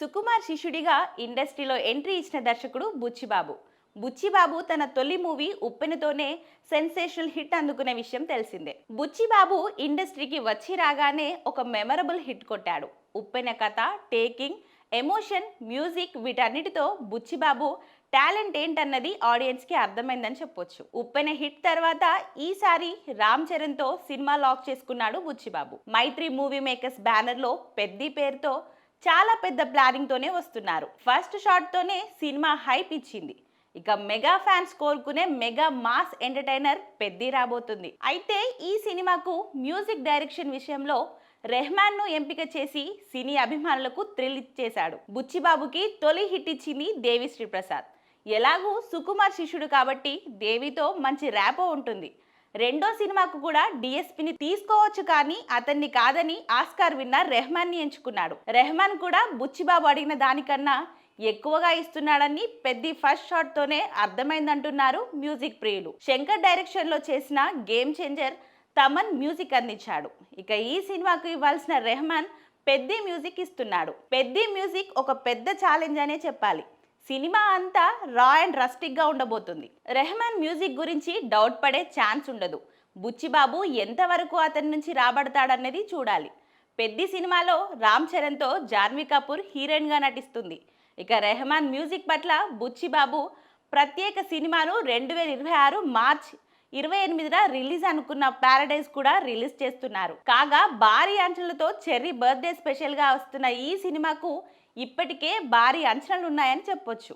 సుకుమార్ శిష్యుడిగా ఇండస్ట్రీలో ఎంట్రీ ఇచ్చిన దర్శకుడు బుచ్చిబాబు. బుచ్చిబాబు తన తొలి మూవీ ఉప్పెనతోనే సెన్సేషనల్ హిట్ అందుకునే విషయం తెలిసిందే. బుచ్చిబాబు ఇండస్ట్రీకి వచ్చి రాగానే ఒక మెమరబుల్ హిట్ కొట్టాడు. ఉప్పెన కథ టేకింగ్ ఎమోషన్ మ్యూజిక్ వీటన్నిటితో బుచ్చిబాబు టాలెంట్ ఏంటన్నది ఆడియన్స్కి అర్థమైందని చెప్పొచ్చు. ఉప్పెన హిట్ తర్వాత ఈసారి రామ్ చరణ్తో సినిమా లాక్ చేసుకున్నాడు బుచ్చిబాబు. మైత్రి మూవీ మేకర్స్ బ్యానర్లో పెద్ది పేరుతో చాలా పెద్ద ప్లానింగ్తోనే వస్తున్నారు. ఫస్ట్ షాట్తోనే సినిమా హైప్ ఇచ్చింది. ఇక మెగా ఫ్యాన్స్ కోరుకునే మెగా మాస్ ఎంటర్టైనర్ పెద్ది రాబోతుంది. అయితే ఈ సినిమాకు మ్యూజిక్ డైరెక్షన్ విషయంలో రెహమాన్ను ఎంపిక చేసి సినీ అభిమానులకు థ్రిల్ ఇచ్చేశాడు. బుచ్చిబాబుకి తొలి హిట్ ఇచ్చింది దేవి శ్రీప్రసాద్. ఎలాగూ సుకుమార్ శిష్యుడు కాబట్టి దేవితో మంచి ర్యాపో ఉంటుంది. రెండో సినిమాకు కూడా డిఎస్పిని తీసుకోవచ్చు కానీ అతన్ని కాదని ఆస్కార్ విన్నర్ రెహమాన్ని ఎంచుకున్నాడు. రెహమాన్ కూడా బుచ్చిబాబు అడిగిన దానికన్నా ఎక్కువగా ఇస్తున్నాడని పెద్ద ఫస్ట్ షాట్ తోనే అర్థమైందంటున్నారు మ్యూజిక్ ప్రియులు. శంకర్ డైరెక్షన్లో చేసిన గేమ్ చేంజర్ తమన్ మ్యూజిక్ అందించాడు. ఇక ఈ సినిమాకు ఇవ్వాల్సిన రెహమాన్ పెద్ద మ్యూజిక్ ఇస్తున్నాడు. పెద్ద మ్యూజిక్ ఒక పెద్ద ఛాలెంజ్ అనే చెప్పాలి. సినిమా అంతా రా అండ్ రస్టిక్గా ఉండబోతుంది. రెహమాన్ మ్యూజిక్ గురించి డౌట్ పడే ఛాన్స్ ఉండదు. బుచ్చిబాబు ఎంతవరకు అతని నుంచి రాబడతాడన్నది చూడాలి. పెద్ది సినిమాలో రామ్ చరణ్తో జాన్వీ కపూర్ హీరోయిన్గా నటిస్తుంది. ఇక రెహమాన్ మ్యూజిక్ పట్ల బుచ్చిబాబు ప్రత్యేక సినిమాను రెండు వేల ఇరవై ఆరు మార్చ్ ఇరవై ఎనిమిదిన రిలీజ్ అనుకున్న ప్యారడైజ్ కూడా రిలీజ్ చేస్తున్నారు. కాగా భారీ అంచనలతో చెర్రీ బర్త్డే స్పెషల్గా వస్తున్న ఈ సినిమాకు ఇప్పటికే భారీ అంచనాలు ఉన్నాయని చెప్పొచ్చు.